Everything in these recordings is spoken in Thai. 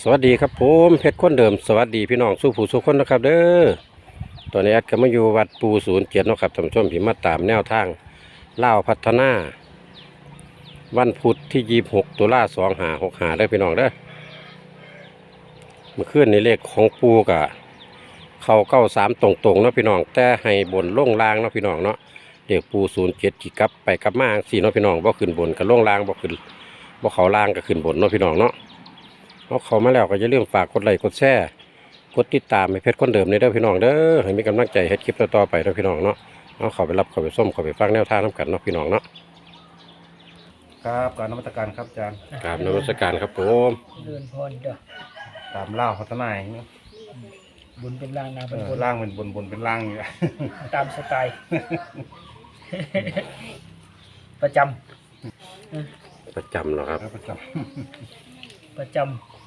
สวัสดีครับผมเพชรคนเดิมสวัสดีพี่น้องสู้ผู้สู้คนนะครับ เด้อตอนนี้แอดก็มาอยู่วัดปูศูนย์เจ็ดนะครับท่านผู้ชมพิมมาตามแนวทางเล่าพัฒนา วันพุธที่ยี่หกตุลาสองหาหกหาได้อพี่น้องเด้อเมื่อคืนในเลขของปูกะเข้าเก้าสามตรงๆเนาะพี่น้องแต่ให้บนล่งลางเนาะพี่น้องเนาะเด็กปูศูนย์เจ็ดกี่กับไปกับมาสี่เนาะพี่น้องบ่ขึ้นบนกับล่งลางบ่ขึ้นบ่เขาล่างก็ขึ้นบนเนาะพี่น้องเนาะ เอาเขามาแล้วก็อย่าลืมฝากกดไลค์กดแชร์กดติดตามให้เพจคนเดิมในเด้อพี่น้องเด้อให้มีกำลังใจเฮ็ดคลิปต่อๆไปเด้อพี่น้องเนาะเอาเขาไปรับเขาไปส้มเขาไปฟังแนวทางน้ำกันเนาะพี่น้องเนาะครับการนมัตการครับอาจารย์กราบนมัสการครับผมเดินพรเด้อตามล่าวพัฒนาอย่างนี้บุญเป็นล่างนาเอเป็นอบนล่างเป็นบนบนเป็นล่างอยู่ ตามสไตล์ ประจประจำเนาะครับครับประจำประจำ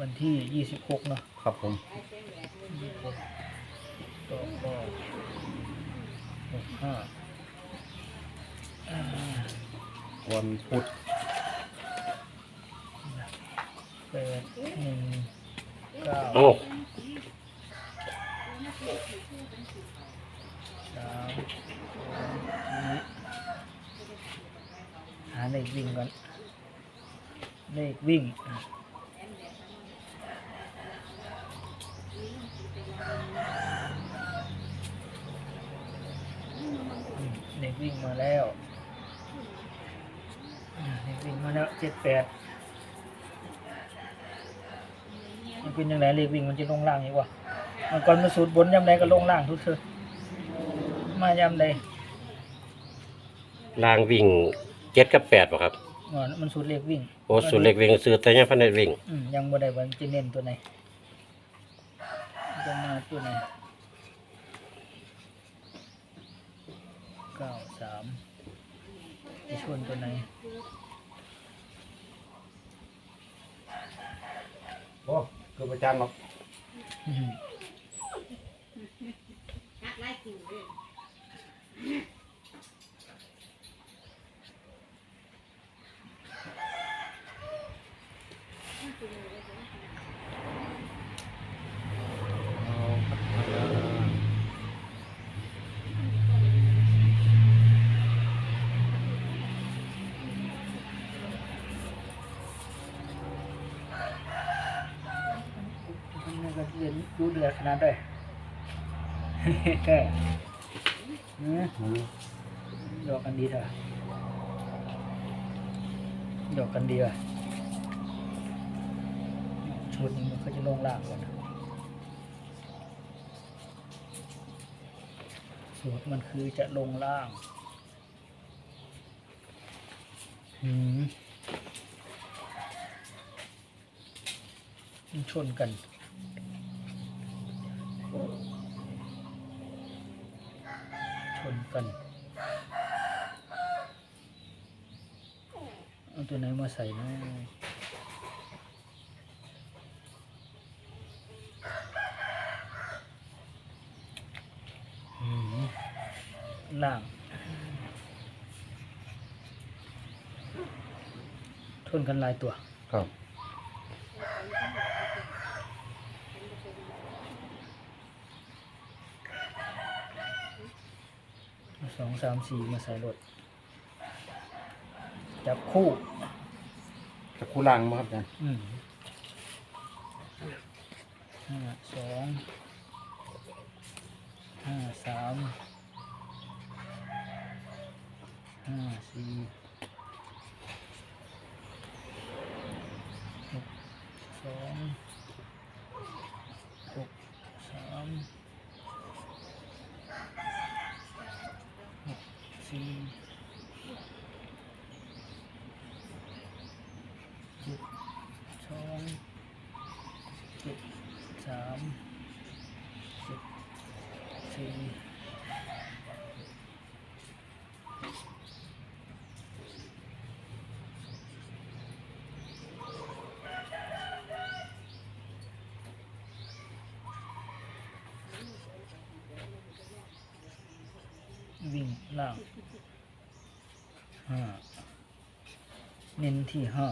วันที่ยี่สิบหกเนาะำครับผมต่อก็หกห้าอ่าวันพุธแปดหนึ่งเก้าโอ้สามสองหาเลขวิ่งก่อนเลขวิ่ง เด็กวิ่งมาแล้วอืมเด็กวิ่งมาแล้วเจ็ดแปดมันเป็นยังไงเลขวิ่งมันจะลงล่างอีกวะมันก่อนมาสูตรบนยำใดก็ลงล่างทุกเธอมายำใดลางวิ่งเจ็ดกับแปดป่ะครับอ๋อมันสูตรเลขวิ่งโอ้สุดเล็กวิ่งซื้อแต่ยังพันได้วิ่ง อืมยังบ่ได้ว่ามันจะเน้นตัวไหนจะมาตัวไหน เก้าสามจะชวนตัวไหนโอ้เกือบอาจารย์หรอกอืมเอาพัฒนา มันก็ เดูเดือดขนาดได้แค่เนี่ยอืมดอกกันดีเถอะดอกกันดีว่ะชุดนี้มันก็จะลงล่างก่อนสูตรมันคือจะลงล่างหืมชนกัน ชน กันเอาตัวไหนมาใส่นะอืมล่างทนกันหลายตัว ครับ เอา สองสามสี่มาใส่รถจับคู่จะคู่ล่างมั้งครับอาจารย์อืมห้าสองห้าสามห้าสี่หกสองหกสามหกสี่เจ็ดสองเจ็ดสามเจ็ดสี่วิ่งล่างห้าเน้นที่ห้า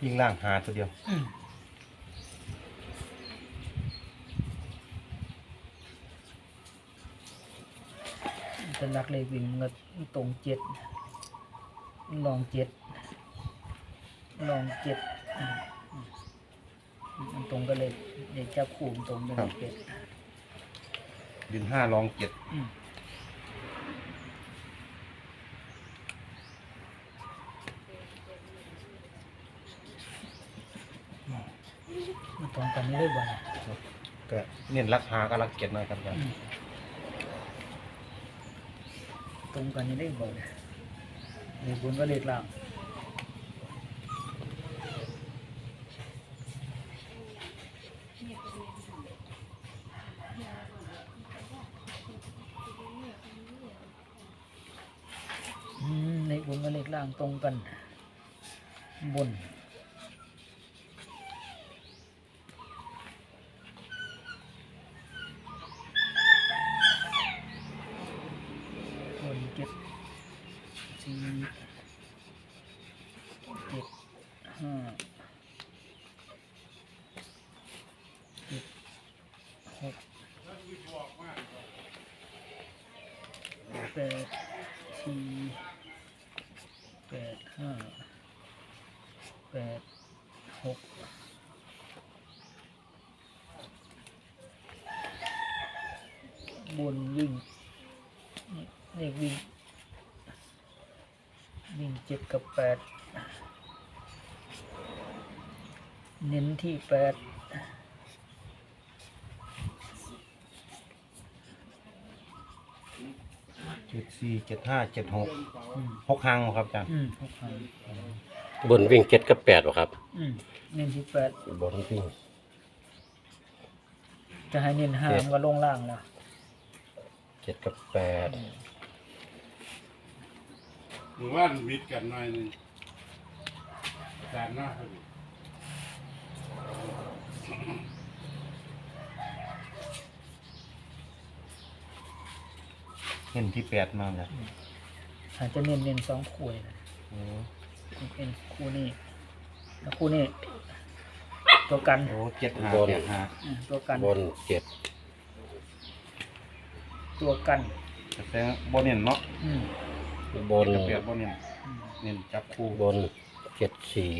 วิ่งล่างหาตัวเดียวอืมเป็นหลักเลขวิ่งมันก็ตรงเจ็ดลองเจ็ดลองเจ็ดอืมอืมมันตรงก็เลยเด็กจับคู่มันตรงเป็นเจ็ดดินห้ารองเจ็ด อืมมัน ตรงกันนี่เลยบ่เนี่ยก็เน้นรักหากับรักเจ็ดหน่อยครับอาจารย์อืมตรงกันนี่ได้บ่เนี่ยเลขบนก็เลขล่างอืมเลขบนกับเลขล่างตรงกัน บน บนเจ็ดสี่เจ็ดห้าเจ็ดหก แปดสี่แปดห้าแปดหกบนวิ่งเลขวิ่งวิ่งเจ็ดกับแปดเน้นที่แปด เจ็ดสี่เจ็ดห้าเจ็ดหกอืมหกหางบ่ครับอาจารย์อืมหกพันบนวิ่งเจ็ดกับแปดบ่ครับ อืมเน้นที่แปดบนวิ่งจะให้เน้นห้าเจ็ดมันก็ลงล่างแล้วเจ็ดกับแปดหรือว่ามิดกันหน่อยหนึงจานหน้าพอดี เน้นที่แปดมาเนี่ยอาจจะเน้นเน้นสองคู่เลยนะโอ้เป็นคู่นี้แล้วคู่นี้ตัวกันโหเจ็ดหาแปดหาอืมตัวกันบนเจ็ดตัวกันแต่แสดงบ่เน้นเนาะอืมบนจะเปรียบบ่เน้นอืมเน้นจับคู่บนเจ็ดสี่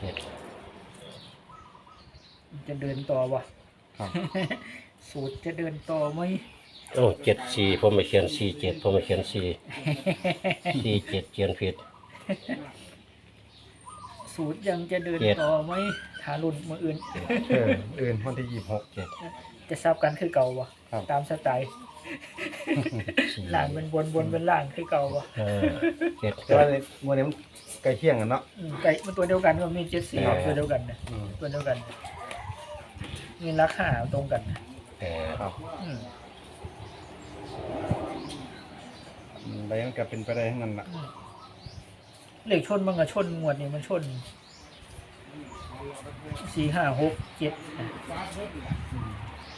เจ็ดจะเดินต่อวะ ครับ สูตรจะเดินต่อไหมโอ้เจ็ดสี่ผมไม่เขียนสี่เจ็ดผมไม่เขียนสี่ สี่เจ็ดเขียนผิด สูตรยังจะเดินเจ็ด ต่อไหมทารุนมืออื่น เอออื่นวันที่ยี่สิบหกเจ็ดจะซับกันคือเก่าวะครับ ตามสไตล์สี่ล่างเป็นบนบนเป็นล่างคือเก่าวะห้าเจ็ดแต่ว่าในงวดนี้มันใกล้เที่ยงกันเนาะอืมไก่มันตัวเดียวกันก็มีเจ็ดสี่ครับตัวเดียวกันนะอืมตัวเดียวกันมีราคาตรงกันนะ แปดครับอืมอืมใบมันก็เป็นไปได้ทั้งนั้นล่ะอืมเลขชนมันกับชนงวดนี้มันชนสี่ห้าหกเจ็ดนะ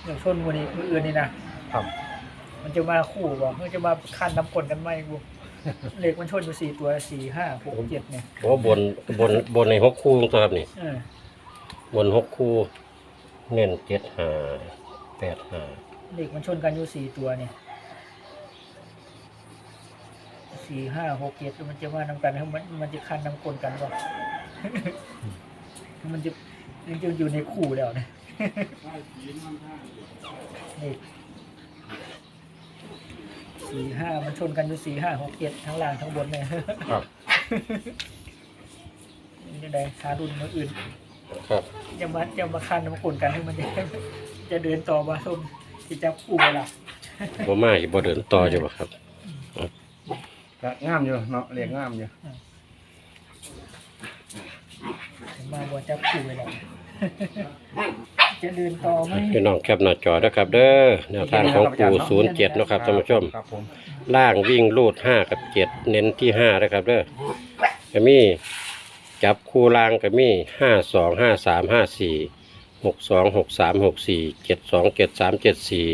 เลขชนงวดนี้มืออื่นนี่นะครับมันจะมาคู่บ่มันจะมาคันน้ำกลกันไหมบุเลขมันชนอยู่สี่ตัวสี่ห้าหกเจ็ดเนี่ยโอ้บนบนบนในหกคู่ตัวครับนี่ เออบนหกคู่ เน้นเจ็ดห้า แปดห้าเลขมันชนกันอยู่สี่ตัวเนี่ยสี่ห้าหกเจ็ดมันจะมานำกันมันมันจะคันน้ำกลกันบ่มันจะมันจะอยู่ในคู่แล้วนะนี่สี่ห้ามันชนกันอยู่สี่ห้าหกเจ็ดทั้งล่างทั้งบนเนี่ยครับนี่จะได้หาดุนมาอื่น ครับจะมาจะมาคันมาคนกันให้มันจะ จะเดินต่อมาส้มจะจับคู่เวลาบ่มาอีกบ่เดินต่ออยู่บ่ครับก็งามอยู่เนาะเรียกงามอยู่มาบอจับคู่เวลาจะเดินต่อไหมพี่น้องแคปหน้าจอนะครับ เด้อแนวทางของปู่ศูนย์เจ็ดนาะครับท่านผู้ชม ครับผมล่างวิ่งลูดห้ากับเจ็ดเน้นที่ห้านะครับเด้อก็มีจับคู่ล่างก็มีห้าสองห้าสามห้าสี่ หกสองหกสามหกสี่เจ็ดสองเจ็ดสามเจ็ดสี่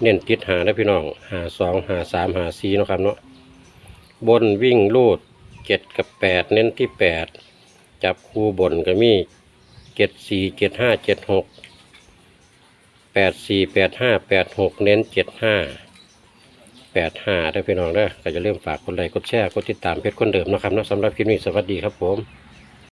เน้นติดหานะพี่น้องหาสองหาสามหาสี่นะครับเนาะบนวิ่งลูดเจ็ดกับแปดเน้นที่แปดจับคู่บนก็มีเจ็ดสี่เจ็ดห้าเจ็ดหกแปดสี่แปดห้าแปดหกเน้นเจ็ดห้าแปดห้าได้พี่น้องเด้ก็จะเริ่มฝากกดไลค์กดแชร์กดติดตามเพจคนเดิมนะครับเนาะสำหรับคลิปนี้สวัสดีครับผม